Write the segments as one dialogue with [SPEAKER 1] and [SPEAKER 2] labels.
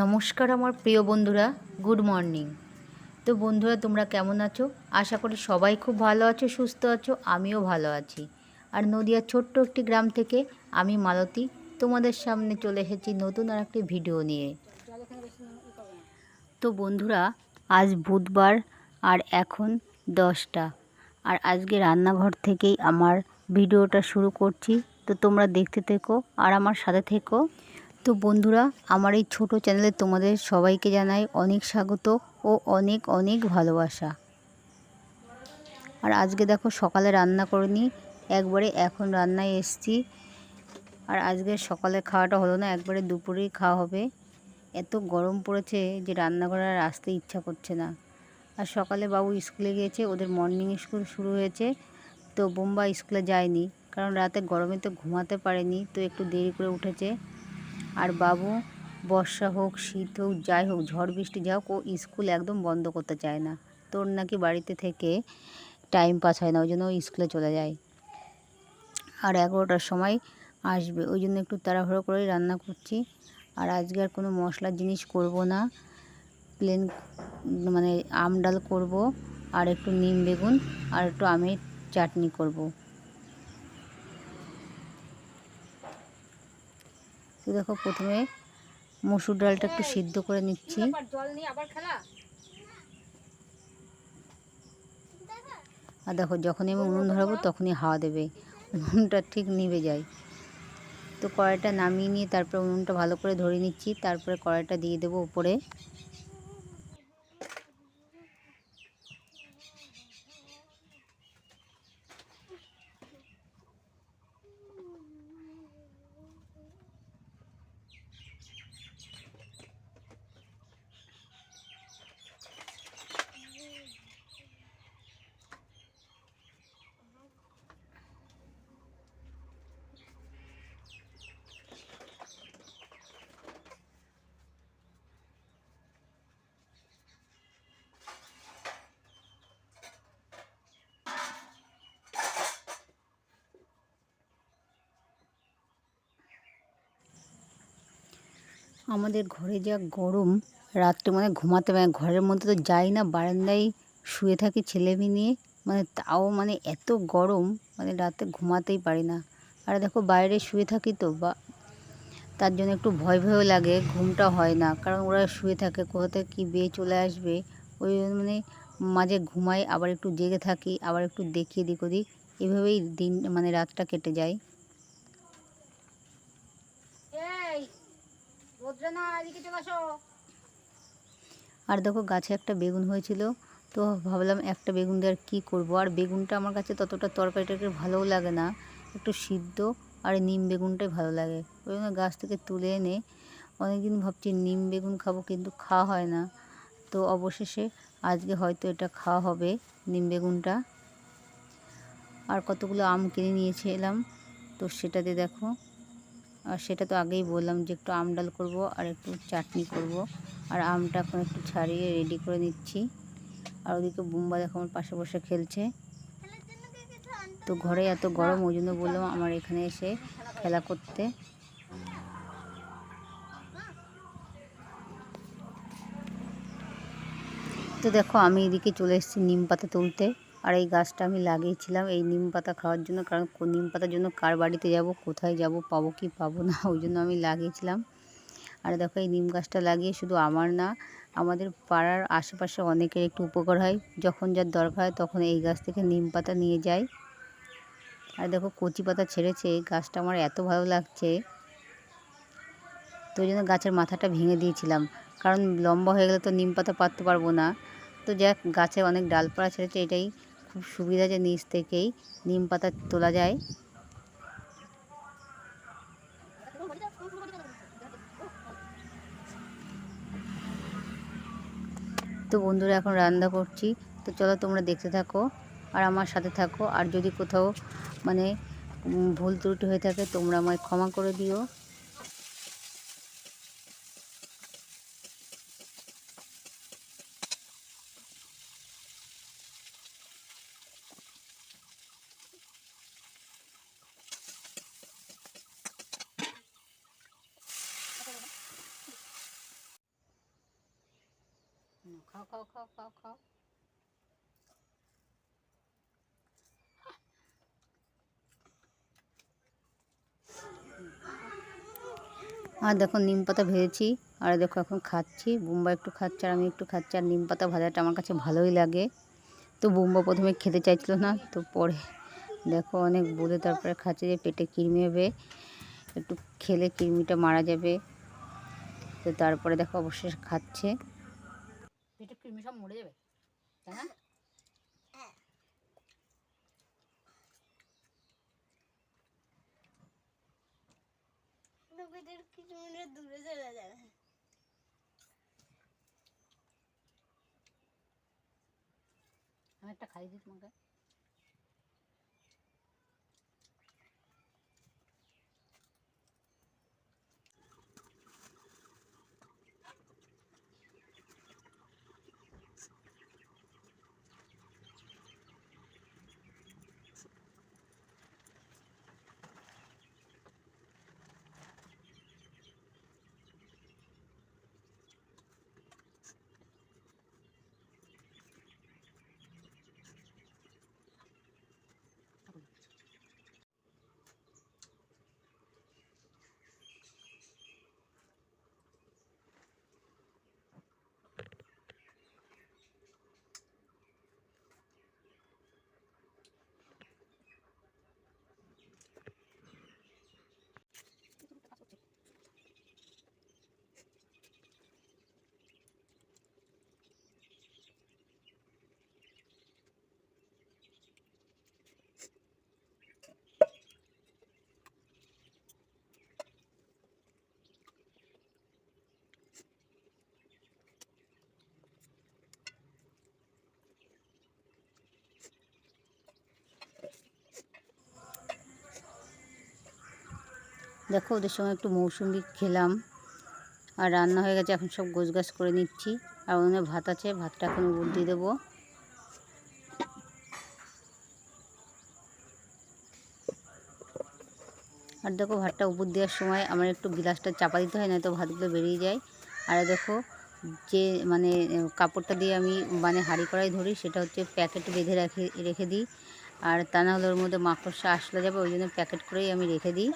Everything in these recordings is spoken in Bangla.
[SPEAKER 1] নমস্কার আমার প্রিয় বন্ধুরা, গুড মর্নিং। তো বন্ধুরা, তোমরা কেমন আছো? আশা করি সবাই খুব ভালো আছো, সুস্থ আছো, আমিও ভালো আছি। আর নদিয়ার ছোট্ট একটি গ্রাম থেকে আমি মালতী তোমাদের সামনে চলে এসেছি নতুন আর একটি ভিডিও নিয়ে। তো বন্ধুরা, আজ বুধবার আর এখন দশটা। আর আজকে রান্নাঘর থেকেই আমার ভিডিওটা শুরু করছি। তো তোমরা দেখতে থেকো আর আমার সাথে থেকো। তো বন্ধুরা, আমার এই ছোট চ্যানেলে তোমাদের সবাইকে জানাই অনেক স্বাগত ও অনেক অনেক ভালোবাসা। আর আজকে দেখো সকালে রান্না করিনি একবারে এখন রান্নায় এসছি। আর আজকে সকালে খাওয়াটা হলো না, একবারে দুপুরেই খাওয়া হবে। এত গরম পড়েছে যে রান্না করার আসতে ইচ্ছা করছে না। আর সকালে বাবু স্কুলে গিয়েছে, ওদের মর্নিং স্কুল শুরু হয়েছে, তো বোম্বা স্কুলে যায়নি। কারণ রাতে গরমে তো ঘুমাতে পারেনি, তো একটু দেরি করে উঠেছে। আর বাবু, বর্ষা হোক, শীত হোক, যাই হোক, ঝড় বৃষ্টি যা হোক, ও স্কুল একদম বন্ধ করতে চায় না। তোর নাকি বাড়িতে থেকে টাইম পাস হয় না, ওই জন্য ও স্কুলে চলে যায়। আর এগারোটার সময় আসবে, ওই জন্য একটু তাড়াহুড়ো করেই রান্না করছি। আর আজকে আর কোনো মশলার জিনিস করব না। প্লেন মানে আম ডাল করব, আর একটু নিম বেগুন, আর একটু আমের চাটনি করব। তো দেখো প্রথমে মসুর ডালটা একটু সিদ্ধ করে নিচ্ছি। আর দেখো যখনই আমি উনুন ধরাবো তখনই হাওয়া দেবে। উনুনটা ঠিক নিভে যায়। তো কড়াইটা নামিয়ে নিয়ে তারপরে উনুনটা ভালো করে ধরে নিচ্ছি তারপরে কড়াইটা দিয়ে দেবো উপরে। আমাদের ঘরে যা গরম, রাত্রে মানে ঘুমাতে পারে ঘরের মধ্যে তো যাই না, বারান্দায় শুয়ে থাকি ছেলে মেয়ে নিয়ে। মানে তাও মানে এত গরম মানে রাতে ঘুমাতেই পারি না। আর দেখো বাইরে শুয়ে থাকি তো, বা তার জন্য একটু ভয় ভয়ও লাগে, ঘুমটা হয় না। কারণ ওরা শুয়ে থাকে, কোথা থেকে কী বেয়ে চলে আসবে? ওই মানে মাঝে ঘুমাই, আবার একটু জেগে থাকি, আবার একটু দেখি এদিক ওদিক। এভাবেই দিন মানে রাতটা কেটে যায়। আর দেখো গাছে একটা বেগুন হয়েছিল, তো ভাবলাম একটা বেগুন দিয়ে আর কী করব? আর বেগুনটা আমার কাছে ততটা তরকারিটাকে ভালোও লাগে না, একটু সিদ্ধ আর নিম বেগুনটাই ভালো লাগে। ওই জন্য গাছ থেকে তুলে এনে অনেকদিন ভাবছি নিম বেগুন খাব, কিন্তু খাওয়া হয় না। তো অবশেষে আজকে হয়তো এটা খাওয়া হবে, নিম বেগুনটা। আর কতগুলো আম কিনে নিয়েছিলাম, তো সেটাতে দেখো। আর সেটা তো আগেই বললাম যে একটু আম ডাল করব আর একটু চাটনি করব। আর আমটা এখন একটু ছাড়িয়ে রেডি করে নিচ্ছি। আর ওদিকে বুম্বা দেখো আমার পাশে বসে খেলছে। তো ঘরে এত গরম, ওই জন্য বললাম আমার এখানে এসে খেলা করতে। তো দেখো আমি এদিকে চলে এসেছি নিম পাতা তুলতে। আর এই গাছটা আমি লাগিয়েছিলাম এই নিম পাতা খাওয়ার জন্য, কারণ নিম পাতার জন্য কার বাড়িতে যাব, কোথায় যাব, পাবো কি পাবো না, ওই জন্য আমি লাগিয়েছিলাম। আর দেখো এই নিম গাছটা লাগিয়ে শুধু আমার না, আমাদের পাড়ার আশেপাশে অনেকের একটু উপকার হয়, যখন যার দরকার হয় তখন এই গাছ থেকে নিম পাতা নিয়ে যায়। আর দেখো কচি পাতা ছেড়েছে গাছটা আমার এত ভালো লাগছে। তো ওই জন্য গাছের মাথাটা ভেঙে দিয়েছিলাম, কারণ লম্বা হয়ে গেলে তো নিম পাতা পাততে পারব না। তো যাক গাছে অনেক ডালপালা ছেড়েছে, এটাই খুব সুবিধা যে নিচ থেকেই নিম পাতা তোলা যায়। তো বন্ধুরা, এখন রান্না করছি। তো চলো তোমরা দেখতে থাকো আর আমার সাথে থাকো। আর যদি কোথাও মানে ভুল ত্রুটি হয়ে থাকে, তোমরা আমায় ক্ষমা করে দিও। খাও খাও খাও খাও আর দেখো নিম পাতা ভেজেছি, আর দেখো এখন খাচ্ছি। বুম্বা একটু খাচ্ছে আর আমি একটু খাচ্ছি, আর নিম পাতা ভাজাটা আমার কাছে ভালোই লাগে। তো বুম্বা প্রথমে খেতে চাইছিল না, তো পরে দেখো অনেক বলে তারপরে খাচ্ছে যে পেটে কৃমি হবে একটু খেলে কৃমিটা মারা যাবে। তো তারপরে দেখো অবশ্যই খাচ্ছে। পেটে কৃমি সব মরে যাবে তাই না?
[SPEAKER 2] পেটের দূরে চলে যাবে।
[SPEAKER 1] আমি একটা খাই দিই তোমাকে। দেখো, ওদের সঙ্গে একটু মৌসুমি খেলাম। আর রান্না হয়ে গেছে, এখন সব গোছগাছ করে নিচ্ছি। আর ওখানে ভাত আছে, ভাতটা এখন উপর দিয়ে দেবো। আর দেখো, ভাতটা উপর দেওয়ার সময় আমার একটু গ্লাসটা চাপা দিতে হয় না তো ভাতগুলো বেরিয়ে যায়। আর দেখো, যে মানে কাপড়টা দিয়ে আমি মানে হাঁড়ি কড়াই ধরি, সেটা হচ্ছে প্যাকেটে বেঁধে রেখে রেখে দিই। আর তা না হলে ওর মধ্যে মাকড়সা আসলে যাবে, ওই জন্য প্যাকেট করেই আমি রেখে দিই।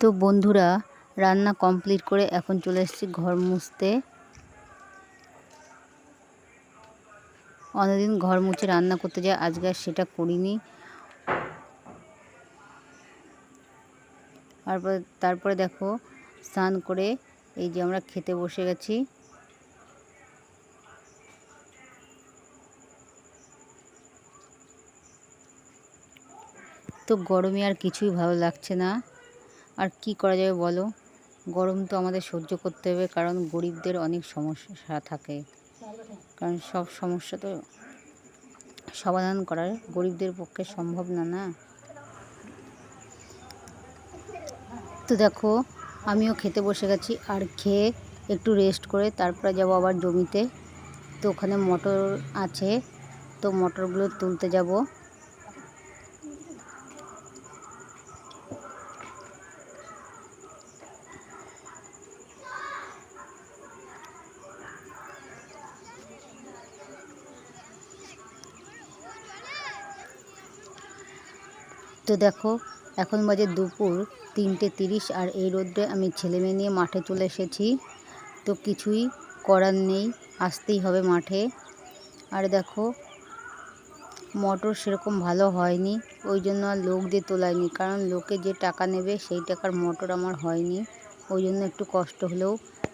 [SPEAKER 1] তো বন্ধুরা, রান্না কমপ্লিট করে এখন চলে এসেছি ঘর মুছতে। অন্যদিন ঘর মুছে রান্না করতে যাই, আজকে আর সেটা করিনি। তারপরে তারপরে দেখো, স্নান করে এই যে আমরা খেতে বসে গেছি। তো গরমে আর কিছুই ভালো লাগছে না। আর কি করা যাবে বলো? গরম তো আমাদের সহ্য করতে হবে, কারণ গরিবদের অনেক সমস্যা থাকে। কারণ সব সমস্যা তো সমাধান করার, গরিবদের পক্ষে সম্ভব না না। তো দেখো, আমিও খেতে বসে গেছি, আর খেয়ে একটু রেস্ট করে তারপরে যাব আবার জমিতে। তো ওখানে মটর আছে, তো মটরগুলো তুলতে যাব। তো দেখো, এখন বাজে দুপুর তিনটে তিরিশ আর এই রোদ্রে আমি ছেলে মেয়ে নিয়ে মাঠে চলে এসেছি। তো কিছুই করার নেই, আসতেই হবে মাঠে। আর দেখো, মটর সেরকম ভালো হয়নি, ওই জন্য আর লোক দিয়ে তোলায়নি, কারণ লোকে যে টাকা নেবে সেই টাকার মটর আমার হয়নি। ওই জন্য একটু কষ্ট হলেও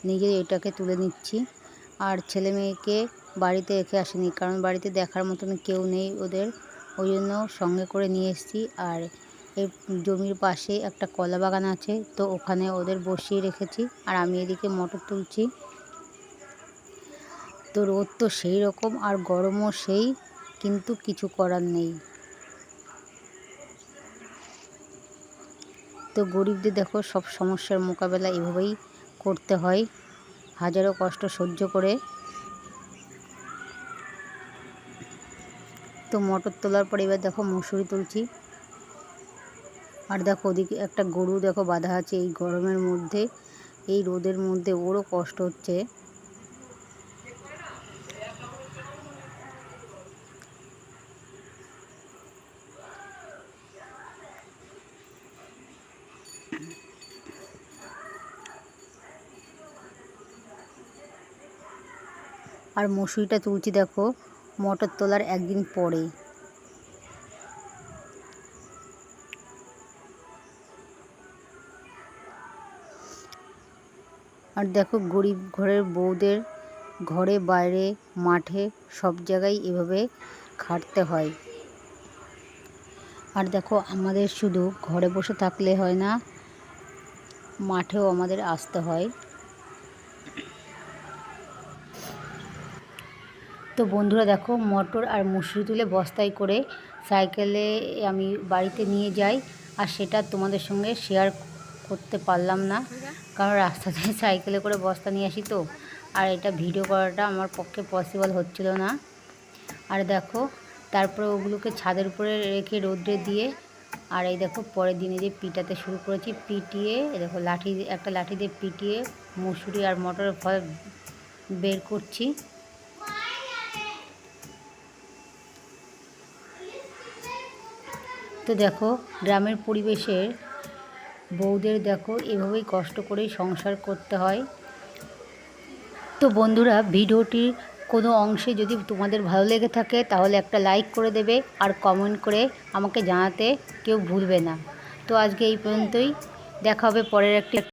[SPEAKER 1] নিজে এটাকে তুলে নিচ্ছি। আর ছেলে মেয়েকে বাড়িতে রেখে আসিনি, কারণ বাড়িতে দেখার মতন কেউ নেই ওদের। ওই জন্য সঙ্গে করে নিয়ে এসেছি। আর এই জমির পাশে একটা কলা বাগান আছে, তো ওখানে ওদের বসিয়ে রেখেছি। আর আমি এদিকে মটর তুলছি। তো রোদ তো সেই রকম আর গরমও সেই, কিন্তু কিছু করার নেই। তো গরিবদের দেখো, সব সমস্যার মোকাবেলা এভাবেই করতে হয়। হাজারো কষ্ট সহ্য করে তো মটর তোলার পরে এবার দেখো মুসুরি তুলছি। আর দেখো ওদিকে একটা গরু দেখো বাঁধা আছে এই গরমের মধ্যে, এই রোদের মধ্যে ওরও কষ্ট হচ্ছে। আর মসুরিটা তুলছি দেখো। মটর তোলার একদিন পরে। আর দেখো, গরিব ঘরের বউদের ঘরে, বাইরে, মাঠে সব জায়গায় এভাবে খাটতে হয়। আর দেখো, আমাদের শুধু ঘরে বসে থাকলে হয় না, মাঠেও আমাদের আসতে হয়। তো বন্ধুরা দেখো, মটর আর মুসুরি তুলে বস্তায় করে সাইকেলে আমি বাড়িতে নিয়ে যাই। আর সেটা তোমাদের সঙ্গে শেয়ার করতে পারলাম না, কারণ রাস্তাতে সাইকেলে করে বস্তা নিয়ে আসি তো। আর এটা ভিডিও করাটা আমার পক্ষে পসিবল হচ্ছিল না। আর দেখো, তারপরে ওগুলোকে ছাদের উপরে রেখে রোদ্রে দিয়ে, আর এই দেখো, পরের দিনে যে পিটাতে শুরু করেছি, পিটিয়ে দেখো, লাঠি, একটা লাঠি দিয়ে পিটিয়ে মুসুরি আর মটরের ফল বের করছি। তো দেখো, গ্রামের পরিবেশের বউদের দেখো, এভাবেই কষ্ট করে সংসার করতে হয়। তো বন্ধুরা, ভিডিওটির কোনো অংশে যদি তোমাদের ভালো লেগে থাকে, তাহলে একটা লাইক করে দেবে আর কমেন্ট করে আমাকে জানাতে কেউ ভুলবে না। তো আজকে এই পর্যন্তই। দেখা হবে পরের একটি